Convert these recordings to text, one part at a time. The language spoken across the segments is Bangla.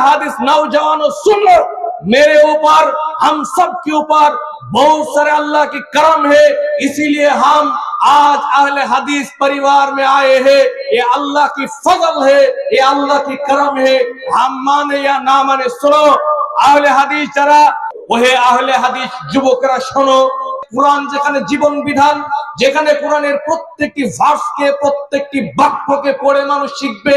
हादिस नौजवानों सुन लो मेरे ऊपर हम सब के ऊपर बहुत सारे अल्लाह की करम है इसीलिए हम आज अहले हदीस परिवार में आए हैं ये अल्लाह की फजल है ये अल्लाह की करम है हम माने या ना माने सुनो আহলে হাদিস যারা ওহে আহলে হাদিস যুবকরা শোনো কোরআন যেখানে জীবন বিধান যেখানে কোরআনের প্রত্যেকটি ভার্সকে প্রত্যেকটি বাক্যকে পড়ে মানুষ শিখবে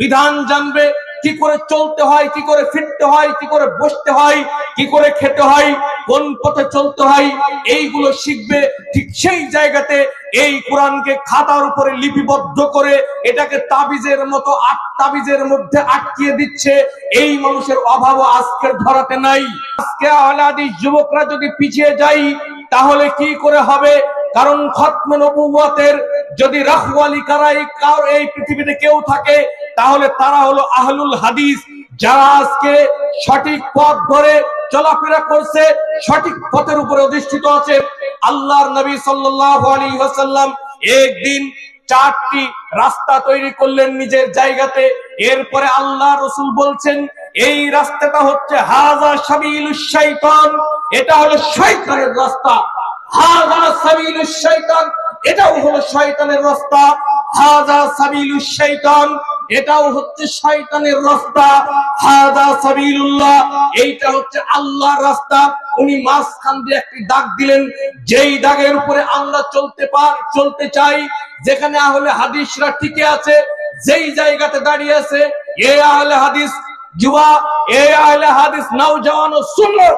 বিধান জানবে কি করে চলতে হয়, কি করে ফিরতে হয়, কি করে বসতে হয়, কি করে খেতে হয়, কোন পথে চলতে হয়, এইগুলো শিখবে ঠিক সেই জায়গাতে এই কোরআনকে খাতার উপরে লিপিবদ্ধ করে এটাকে তাবিজের মতো আট তাবিজের মধ্যে আটকিয়ে দিচ্ছে। এই মানুষের অভাব আজকে ধরাতে নাই। আজকে আহলাদি যুবকরা যদি পিছিয়ে যাই তাহলে কি করে হবে? কারণ খতমে নবুয়াতের যদি রাখওয়ালি কার এই পৃথিবীতে কেউ থাকে, তাহলে তারা হলো আহলুল হাদিস, যারা আজকে সঠিক পথ ধরে চলাফেরা করছে, সঠিক পথের উপরে অধিষ্ঠিত আছে। আল্লাহর নবী সাল্লাল্লাহু আলাইহি একদিন চারটি রাস্তা তৈরি করলেন নিজের জায়গাতে। এরপরে আল্লাহ রসুল বলছেন, এই রাস্তাটা হচ্ছে হাজা সাবিলুশ শাইতান, এটা হলো শয়তানের রাস্তা। হাজা সাবিলুশ শাইতান এটাও হলো শয়তানের রাস্তা হাজা সাবিলুশ শাইতান এটাও হচ্ছে শয়তানের রাস্তা হাদা সাবিলুল্লাহ এইটা হচ্ছে আল্লাহর রাস্তা উনি মাঝখান দিয়ে একটি দাগ দিলেন যেই দাগের উপরে আমরা চলতে পার চলতে চাই যেখানে আহলে হাদিসরা টিকে আছে যেই জায়গাতে দাঁড়িয়ে আছে এ আহলে হাদিস जुआ ए अहले हादिस नौजवानों सुन लो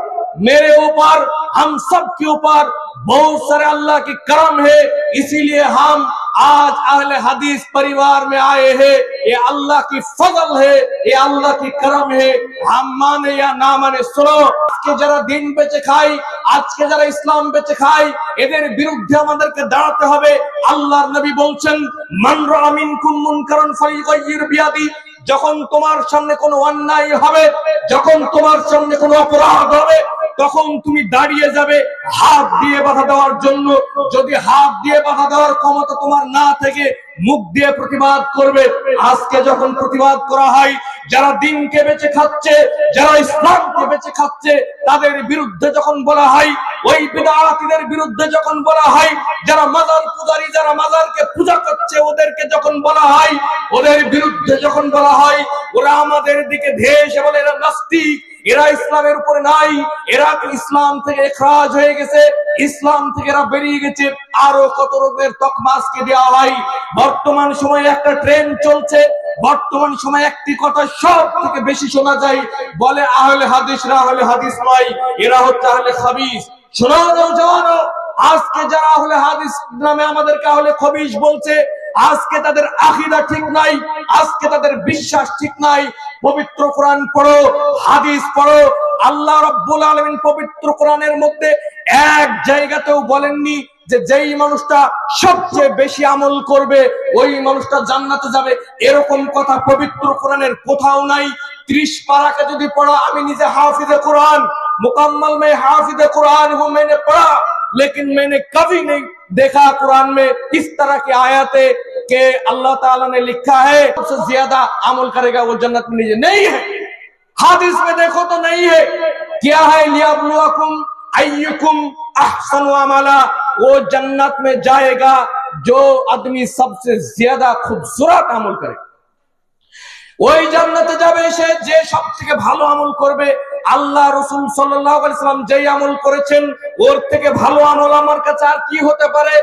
मेरे ऊपर हम सब के ऊपर बहुत सारे अल्लाह की करम है इसीलिए हम आज अहले हदीस परिवार में आए हैं ये अल्लाह की फजल है ये अल्लाह की करम है हम माने या ना माने सुनो আজকে যারা দিন বেঁচে খাই আজকে যারা ইসলাম বেঁচে খাই এদের বিরুদ্ধে আমাদেরকে দাঁড়াতে হবে আল্লাহর নবী বলছেন মান রাআ মিনকুম মুনকারান ফালিগাইয়ির বিয়াদি যখন তোমার সামনে কোনো অন্যায় হবে, যখন তোমার সামনে কোনো অপরাধ হবে, তখন তুমি দাঁড়িয়ে যাবে হাত দিয়ে বাধা দেওয়ার জন্য। যদি হাত দিয়ে বাধা দেওয়ার ক্ষমতা তোমার না থেকে, মুখ দিয়ে প্রতিবাদ করবে। আজকে যখন প্রতিবাদ করা হয় যারা দিনকে বেঁচে খাচ্ছে, যারা ইসলামকে বেঁচে খাচ্ছে, তাদের বিরুদ্ধে যখন বলা হয়, ওই বিদাতিদের বিরুদ্ধে যখন বলা হয়, যারা মাজার পূজারী, যারা মাজারকে পূজা করছে, ওদেরকে যখন বলা হয়, ওদের বিরুদ্ধে যখন বলা হয়, ওরা আমাদের দিকে ধেয়ে এসে বলে, এরা নাস্তিক, এরা ইসলামের উপরে নাই, এরা ইসলাম থেকে এখরাজ হয়ে গেছে, ইসলাম থেকে এরা বেরিয়ে গেছে, আরও কত রকমের তকমাসকে দেওয়া হয়। বর্তমান সময়ে একটা ট্রেন চলছে বর্তমান সময়ে একটি কথা সব থেকে বেশি শোনা যায়, বলে আহলে হাদিসরা আহলে হাদিস নয়, এরা হচ্ছে আহলে খাবিস। শোনো নৌজওয়ানো আজকে যারা আহলে হাদিস নামে আমাদেরকে আহলে খবিস বলছে, আজকে তাদের আখিদা ঠিক নাই, আজকে তাদের বিশ্বাস ঠিক নাই। পবিত্র কোরআন পড়ো, হাদিস পড়ো। আল্লাহ রাব্বুল আলামিন পবিত্র কোরআনের মধ্যে এক জায়গাতেও বলেননি যে যেই মানুষটা সবচেয়ে বেশি আমল করবে ওই মানুষটা জান্নাতে যাবে এরকম কথা পবিত্র কোরআনের কোথাও নাই ত্রিশ পারাকে যদি পড়ো আমি নিজে হাফিজে কোরআন मुकम्मल में हाफिज कुरान हूं मैंने पढ़ा लेकिन मैंने कभी नहीं देखा कुरान में इस तरह की आयतें कि अल्लाह ताला ने लिखा है सबसे ज्यादा अमल करेगा वो जन्नत में लीजिए नहीं है हादिस में देखो तो नहीं है क्या है लियाबलुकुम अय्युकुम अहसनु अमला वो जन्नत में जाएगा जो आदमी सबसे ज्यादा खूबसूरत अमल करे ওই জান্নাতে যাবে সে যে সব থেকে ভালো আমল করবে আল্লাহ রসুল সাল্লাম যেই আমল করেছেন ওর থেকে ভালো আমল আমার কাছে আর কি হতে পারে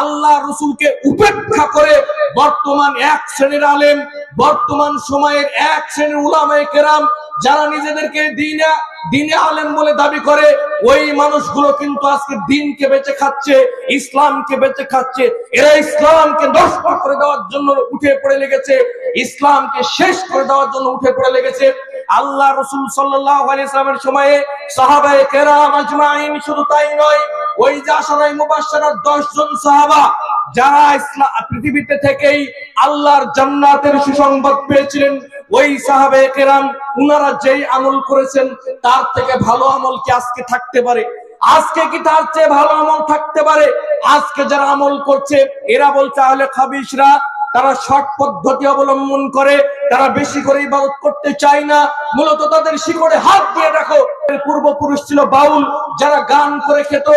আল্লাহ রসুলকে উপেক্ষা করে বর্তমান এক শ্রেণীর আলেম বর্তমান সময়ের এক শ্রেণীর উলামায়ে কেরাম যারা নিজেদেরকে দিনে দিনে আলেম বলে দাবি করে, ওই মানুষগুলো কিন্তু আজকে দিনকে বেঁচে খাচ্ছে, ইসলামকে বেঁচে খাচ্ছে। এরা ইসলামকে নষ্ট করে দেওয়ার জন্য উঠে পড়ে লেগেছে, ইসলামকে শেষ করে দেওয়ার জন্য উঠে পড়ে লেগেছে। আল্লাহ রসুল ইসলামের সময়ে সাহাবায়ে কেরাম আজমাইন শুধু তাই নয়, ওই যে আশারাই মুবাশশারার 10 জন সাহাবা, যারা ইসলাম পৃথিবীতে থেকেই আল্লাহর জান্নাতের সুসংবাদ পেয়েছিলেন ওই সাহাবে কেরাম, উনারা যেই আমল করেছেন, তার থেকে ভালো আমল কি আজকে থাকতে পারে? আজকে কি তার চেয়ে ভালো আমল থাকতে পারে? আজকে যারা আমল করছে, এরা বলছে তাহলে খাবিসরা তারা শর্ট পদ্ধতি অবলম্বন করে, তারা বেশি করে ইবাদত করতে চায় না। মূলত তাদের শিকড়ে হাত দিয়ে এর পূর্বপুরুষ ছিল বাউল, যারা গান করে খেত,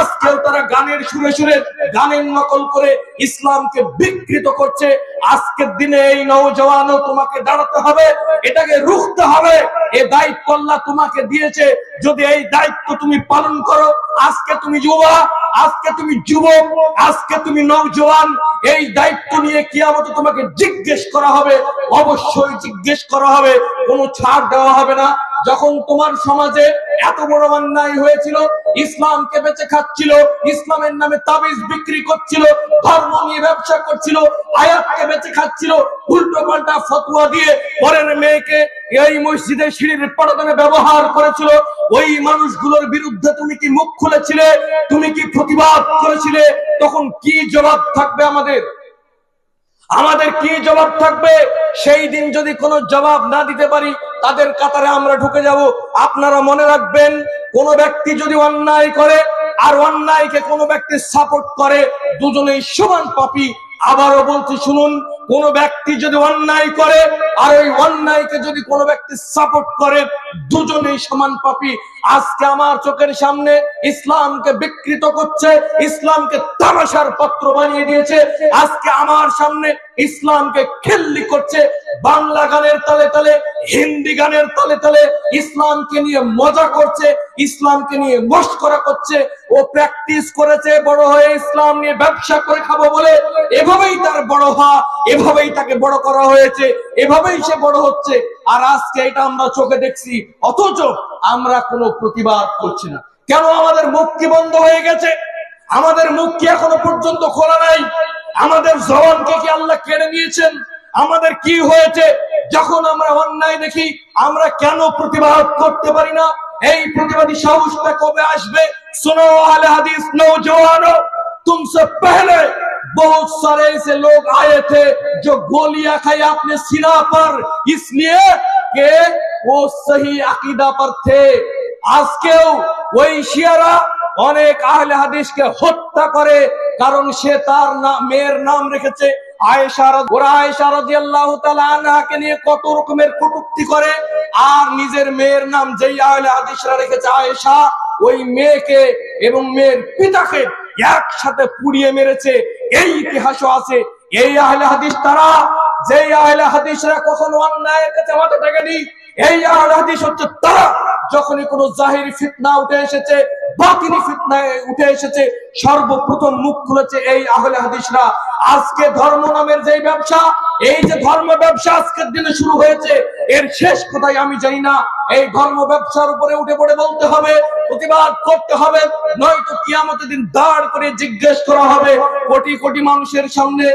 আজকেও তারা গানের সুরে সুরে গানের নকল করে ইসলামকে বিকৃত করছে। আজকের দিনে এই নৌজওয়ানও তোমাকে দাঁড়াতে হবে, এটাকে রুখতে হবে। এ দায়িত্ব আল্লাহ তোমাকে দিয়েছে। যদি এই দায়িত্ব তুমি পালন করো, আজকে তুমি যুবা, আজকে তুমি যুবক, আজকে তুমি নওজওয়ান এই দায়িত্ব নিয়ে কিয়ামতে তোমাকে জিজ্ঞেস করা হবে, অবশ্যই জিজ্ঞেস করা হবে, কোনো ছাড় দেওয়া হবে না। যখন তোমার সমাজে এত বড় অন্যায় হয়েছিল, ইসলামকে বেঁচে খাচ্ছিল, ইসলামের নামে তাবিজ বিক্রি করছিল, ধর্ম নিয়ে ব্যবসা করছিল, আয়াতকে বেঁচে খাচ্ছিল উল্টো পাল্টা ফতুয়া দিয়ে পরের মেয়েকে এই মসজিদে সিঁড়ির পটাতনে ব্যবহার করেছিল। ওই মানুষগুলোর বিরুদ্ধে তুমি কি মুখ খুলেছিলে? তুমি কি প্রতিবাদ করেছিলে? তখন কি জবাব থাকবে আমাদের? আমাদের কি জবাব থাকবে? সেই দিন যদি কোনো জবাব না দিতে পারি, তাদের কাতারে আমরা ঢুকে যাব। আপনারা মনে রাখবেন, কোন ব্যক্তি যদি অন্যায় করে, আর অন্যায়কে কোনো ব্যক্তি সাপোর্ট করে, দুজনেই সমান পাপি। আবারও বলছি, শুনুন কোন ব্যক্তি যদি অন্যায় করে, আর ওই অন্যায়কে যদি কোন ব্যক্তি সাপোর্ট করে, দুজনেই সমান পাপি। আজকে আমার চোখের সামনে ইসলামকে বিকৃত করছে, ইসলামকে তামাশার পত্র বানিয়ে দিয়েছে। আজকে আমার সামনে ইসলামকে খেল্লি করছে, বাংলা গানের তালে তালে হিন্দি গানের তালে তালে ইসলামকে নিয়ে মজা করছে, ইসলামকে নিয়ে মস্করা করছে, ও প্র্যাকটিস করেছে বড় হয়ে ইসলাম নিয়ে ব্যবসা করে খাব বলে, এভাবেই তার বড় হওয়া, এভাবেই তাকে বড় করা হয়েছে, এভাবেই সে বড় হচ্ছে। আর আজকে এটা আমরা চোখে দেখছি, অথচ আমরা কোনো প্রতিবাদ করছি না। কেন আমাদের মুখ কি বন্ধ হয়ে গেছে? আমাদের মুখ কি এখনও পর্যন্ত খোলা নাই? আমাদের জবানকে কি আল্লাহ কেড়ে নিয়েছেন? আমাদের কি হয়েছে? যখন আমরা অন্যায় দেখি আমরা কেন প্রতিবাদ করতে পারি না এই প্রতিবাদী সাহসটা কবে আসবে सुनो अहले हदीस नौजवानों तुमसे पहले बहुत सारे ऐसे लोग आए थे जो गोलियां खाई अपने सिरा पर इसलिए कि वो सही अकीदा पर थे আজকেও ওই শিয়ারা অনেক আহলে হাদিসকে হত্যা করে কারণ সে তার নাম মেয়ের নাম রেখেছে নিয়ে কত রকমের করে, আর নিজের মেয়ের নাম যেই রেখেছে আয়েশা, ওই মেয়েকে এবং মেয়ের একসাথে পুড়িয়ে মেরেছে। এই ইতিহাসও আছে, এই আহলে হাদিস তারা, যেই আহলে হাদিসরা কখনো অন্যায়ের কাছে মাথা টেকেনি এই আহলে হাদিস হচ্ছে তারা। যখনই কোনো জাহিরি ফিতনা উঠে এসেছে বাতিনি ফিতনায় উঠে এসেছে, সর্বপ্রথম মুখ খুলেছে এই আহলে হাদিসরা। আজকে ধর্ম নামের যে ব্যবসা, এই যে ধর্ম ব্যবসা আজকের দিনে শুরু হয়েছে, এর শেষ কোথায় আমি জানি না। এই ধর্ম ব্যবসার উপরে উঠে পড়ে বলতে হবে, প্রতিবাদ করতে হবে, নয়তো কিয়ামতের দিন দাঁড় করে জিজ্ঞেস করা হবে, কোটি কোটি মানুষের সামনে।